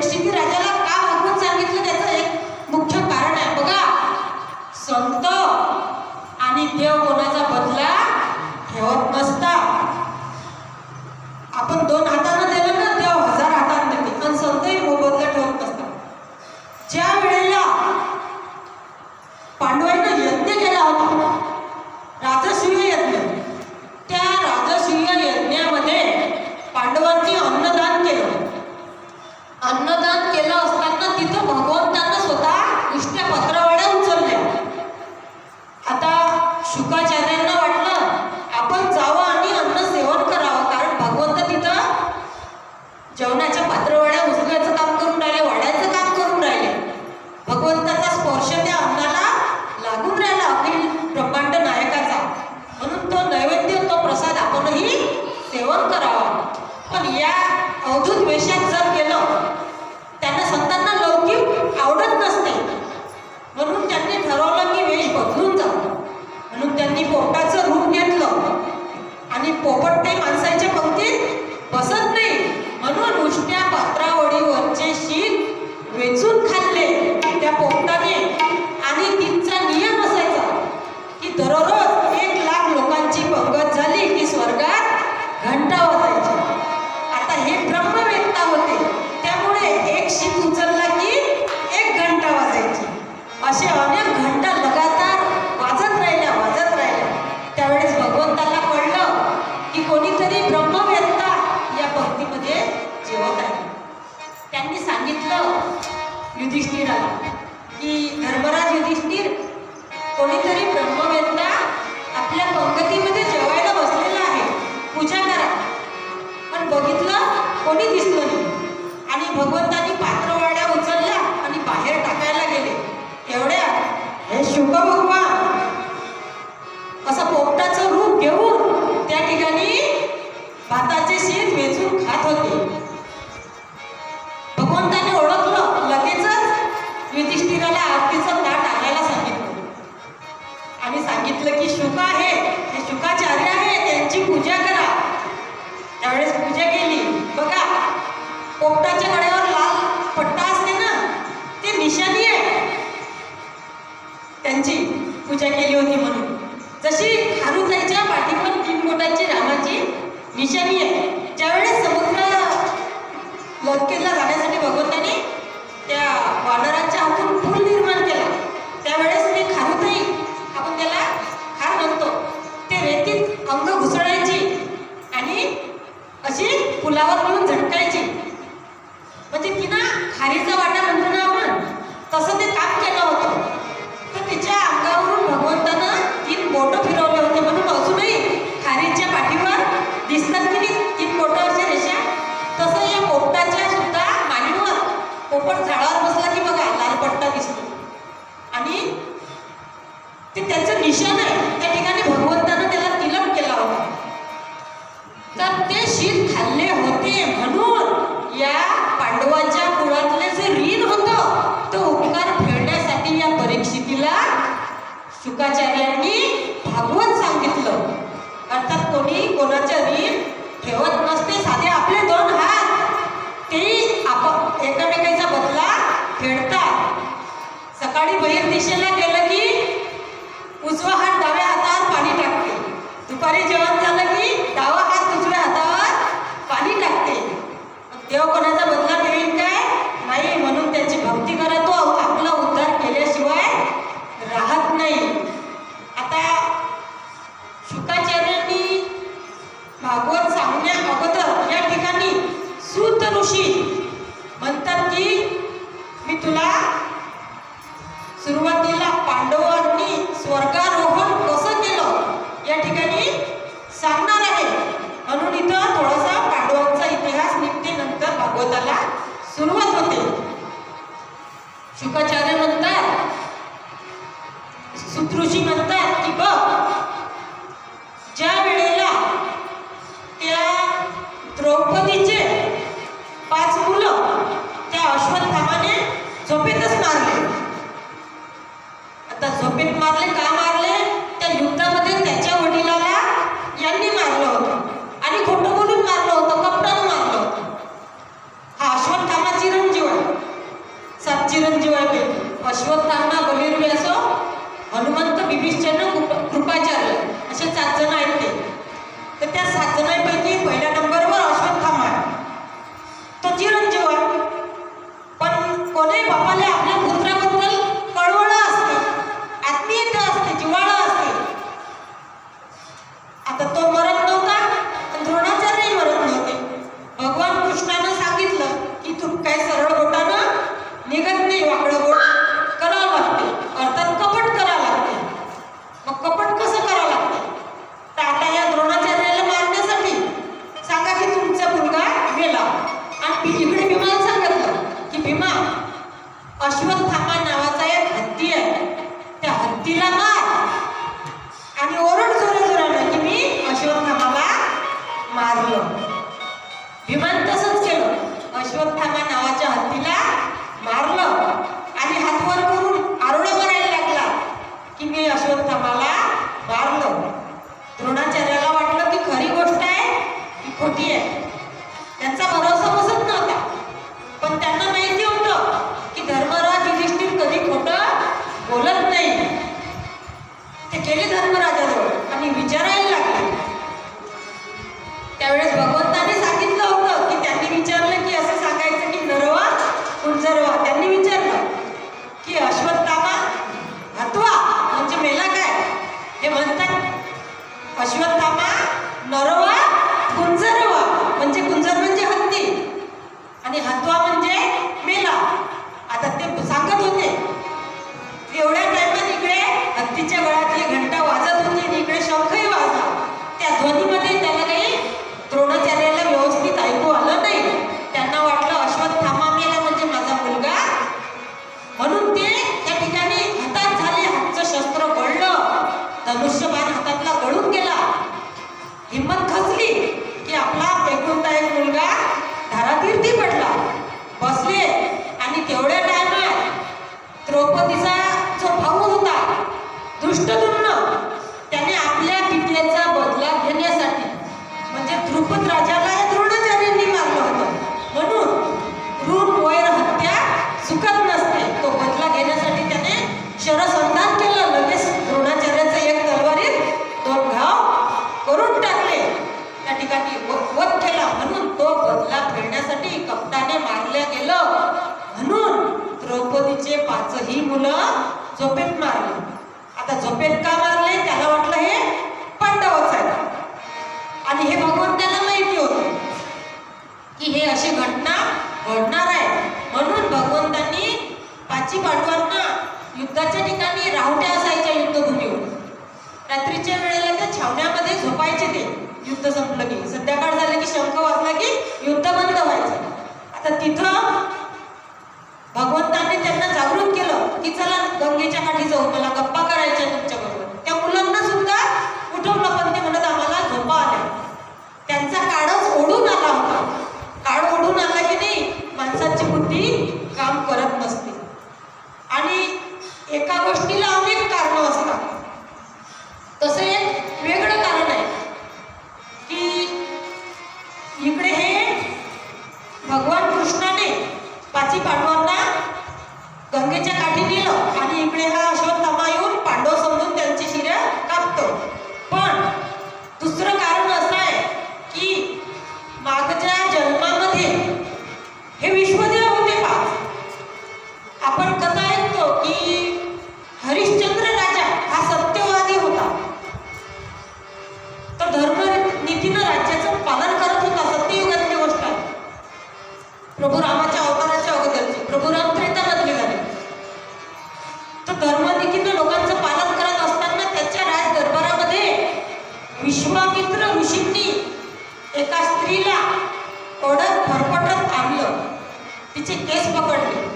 परीक्षिती राजाला का भगवत सांगितलं त्याचं एक मुख्य कारण आहे. बघा संत आणि देव कोणाचा बदला ठेवत नसता आपण दोन हातात पण या अवधूत वेशात जर गेलं त्यांना संतांना लौकिक आवडत नसते. म्हणून त्यांनी ठरवलं की वेश बदलून जाऊ म्हणून त्यांनी पोपटाचं रूप घेतलं. आणि पोपट ते माणसाच्या पंक्तीत बसत नाही. म्हणून उष्ट्या पात्रावळीवरचे शीत वेचून खाल्ले त्या पोपटाने आणि तिचा नियम असायचा की दररोज एक लाख लोकांची पंगत झाली की स्वर्गात घंटा युधिष्ठिराला की धर्मराज युधिष्ठिर कोणीतरी ब्रह्मवेत्ता आपल्या पंगतीमध्ये जेवायला बसलेला आहे. पूजा करा. पण बघितलं कोणी दिसलं नाही. आणि भगवंत त्यावेळेस पूजा केली बघा पोपटाच्या गड्यावर लाल पट्टा असते ना ते निशाणी आहे. त्यांची पूजा केली होती म्हणून. जशी खारुताईच्या पाठीवर तीन बोटांची रामाची निशाणी आहे. ज्यावेळेस समुद्र लोकेला जाण्यासाठी भगवंताने त्या वानराच्या हातून पूल निर्माण केला त्यावेळेस ते खारुताई आपण त्याला खार म्हणतो ते रेतीत अंग घुसळायची आणि अशी पुलावर मिळून झटकायची म्हणजे तिनं खारीचा वाटा म्हणतो ना आपण तसं ते काम केलं होतं तर तिच्या अंगावरून भगवंतानं तीन बोटं फिरवले होते म्हणून अजूनही खारीच्या पाठीवर दिसतात की नाही तीन बोटं अशा रेषा तसं या पोपटाच्या सुद्धा मांडीवर पोपट झाडावर बसला की बघा लाल पट्टा दिसतो आणि ते त्याचं निशाण आहे त्या ठिकाणी भगवंतानं त्याला तिलक केला होता तर ते शीत खाल्ले होते म्हणून या पांडवांच्या कुळातले जे ऋण होतं तो उपकार फेडण्यासाठी या परीक्षितीला शुकाचार्यांनी भागवत सांगितलं अर्थात कोणी कोणाचं ऋण ठेवत नसते साधे आपले दोन हात तेही आप एकमेकांचा बदला फेडतात सकाळी बहिर दिशेला गेलं की उजवा हात डाव्या हातावर पाणी टाकते दुपारी जेवण झालं की डावा हात उजव्या हातावर पाणी टाकते देव कोणाचा बदला ठेवीन काय नाही म्हणून त्याची भक्ती करा तो आपला उद्धार केल्याशिवाय राहत नाही आता शुकाचार्यांनी भागवत सांगण्या अगोदर या ठिकाणी सूत ऋषी म्हणतात की मी तुला सुरुवातीला पांडवांनी स्वर्गारोहण कसं केलं या ठिकाणी सांगणार आहे. म्हणून इथं थोडासा पांडवांचा इतिहास निघते नंतर भागवताला सुरुवात होते. शुकाचार्य म्हणतात सुतऋषी म्हणतात द्रौपदीचे पाच मुलं त्या अश्वत्थामाने झोपेतच मारले. आता झोपेत मारले बेलका मारले त्याला वाटलं हे पांडवच आहे आणि हे भगवंताला माहिती होते की हे अशी घटना घडणार आहे. म्हणून भगवंतांनी पाची पांडवांना युद्धाच्या ठिकाणी राहुट्या असायच्या युद्धभूमीवर. रात्रीच्या वेळेला त्या छावण्यामध्ये झोपायचे ते. युद्ध संपलं की. संध्याकाळ झालं की शंख वाचला की युद्ध बंद व्हायचं. आता तिथं भगवंतांनी त्यांना जागृत केलं की चला गंगेच्या काठी जाऊ मला गप्पा मुलीला ओढत फरफटत आणलं. तिचे केस पकडले.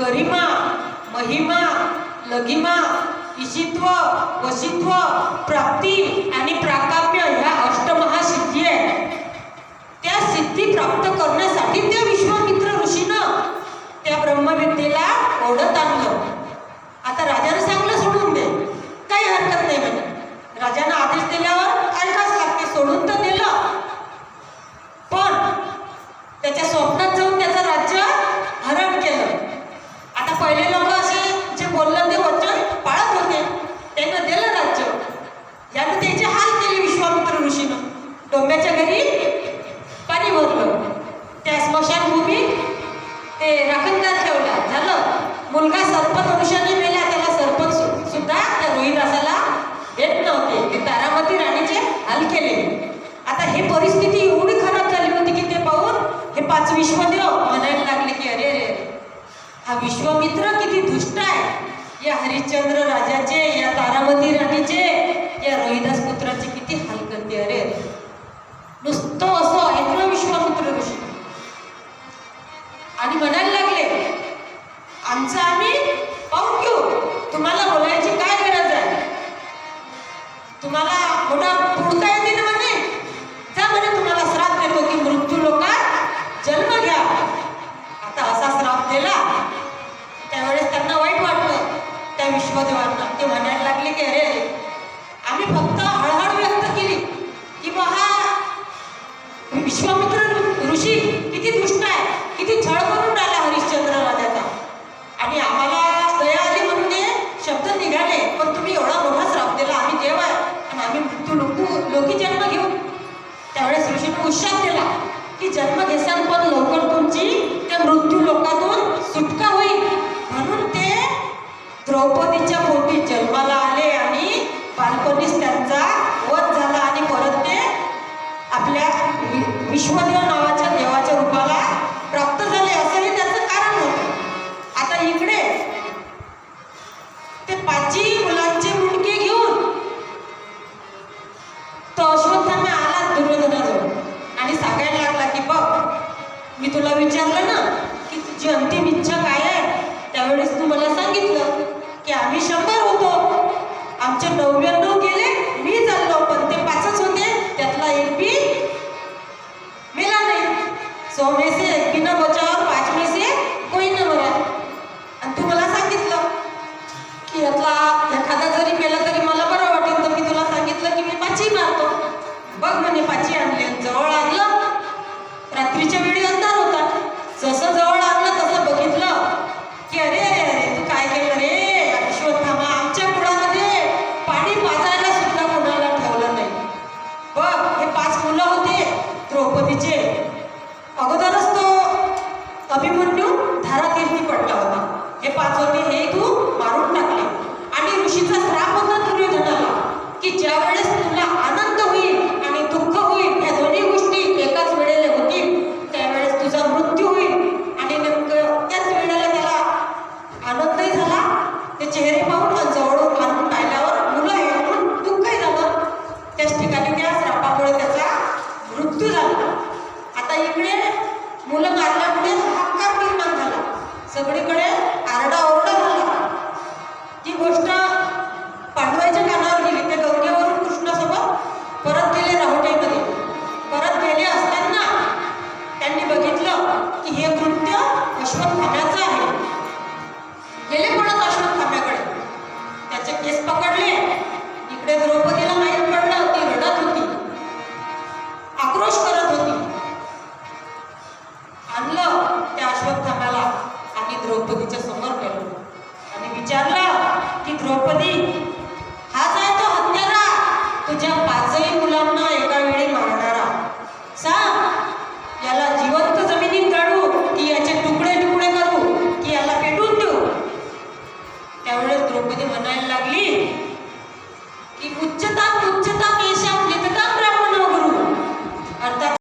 गरिमा महिमा लगिमा इशित्व वशित्व प्राप्ती आणि प्राकाम्य ह्या अष्टमहासिद्धी आहेत. त्या सिद्धी प्राप्त करण्यासाठी त्या विश्वामित्र ऋषीनं त्या ब्रह्मविद्येला ओढत आणलं. आता राजाने सांगलं सोडून दे. काही हरकत नाही म्हणे. राजानं आदेश दिला पाच विश्वदेव म्हणायला लागले की अरे अरे हा विश्वामित्र किती दुष्ट आहे. या हरिश्चंद्र राजाचे या तारामती राणीचे या रोहिदास पुत्राचे किती हाल करते अरे नुसतं असं ऐकलं विश्वामित्र ऋषी. आणि म्हणायला लागले आमचं आम्ही पाहून घेऊ. तुम्हाला बोलायची काय गरज आहे? तुम्हाला मोठा त्यावेळेस दिला की जन्म घेसान पण लवकर तुमची त्या मृत्यू लोकातून सुटका होईल. म्हणून ते द्रौपदीच्या पोटी जन्माला आले आणि बालपणीच त्यांचा वध झाला आणि परत ते आपल्या वि- विश्वदेव आणि सांगायला लागला की बघ मी तुला विचारलं ना की तुझी अंतिम इच्छा काय आहे त्यावेळेस तू मला सांगितलं की आम्ही शंभर होतो. आमचे नव्याण्णव गेले मी चाललो पण ते पाचच होते त्यातला एक बी मेला नाही. सौ में से एक न बचाव पाच में से कोई न मरा आणि तू मला सांगितलं की यातला एखादा जरी मेला तरी मला बरं वाटेल तर मी तुला सांगितलं की मी पाची मारतो बघ म्हणे पाची आणली. आणि जवळ आणलं. रात्रीच्या वेळी अंधार होता. जसं जवळ आणलं तसं बघितलं. की अरे अरे तू काय केलं रे? अश्वत्थामा आमच्या कुळामध्ये पाणी पाजायला सुद्धा कुणाला ठेवलं नाही. बघ हे पाच मुलं होते द्रौपदीचे. अगोदरच तो अभिमन्यू धारातीर्थी पडला होता. हे पाच होते हे तू मारून टाकले आणि ऋषीचा श्राप होता दुर्योधनाला की ज्या वेळेस तुला आनंद होईल आणि दुःख होईल या दोन्ही गोष्टी एकाच वेळेला होतील त्यावेळेस तुझा मृत्यू होईल आणि नेमकं त्याच वेळेला त्याला आनंदही झाला ते चेहरे पाहून आणि जवळून आणून पाहिल्यावर मुलं आहे म्हणून दुःखही झालं त्याच ठिकाणी त्या श्रापामुळे त्याचा मृत्यू झाला आता इकडे मुलं मारल्यामुळे हाहाकार निर्माण झाला सगळीकडे आरडाओरडा झाला. ती गोष्ट पांडवायच्या कानावर गेली. ते गंगेवरून कृष्णासोबत परत गेले राहुटेमध्ये. परत गेले असताना त्यांनी बघितलं की हे कृत्य अश्वत्थाम्याचं आहे. गेले पडत अश्वत्थाम्याकडे त्याचे केस पकडले. इकडे द्रौपदीला माहीत पडलं ती रडत होती. आक्रोश करत होती. आणलं त्या अश्वत्थाम्या द्रौपदीच्या समोर गेलो आणि विचारलं की द्रौपदी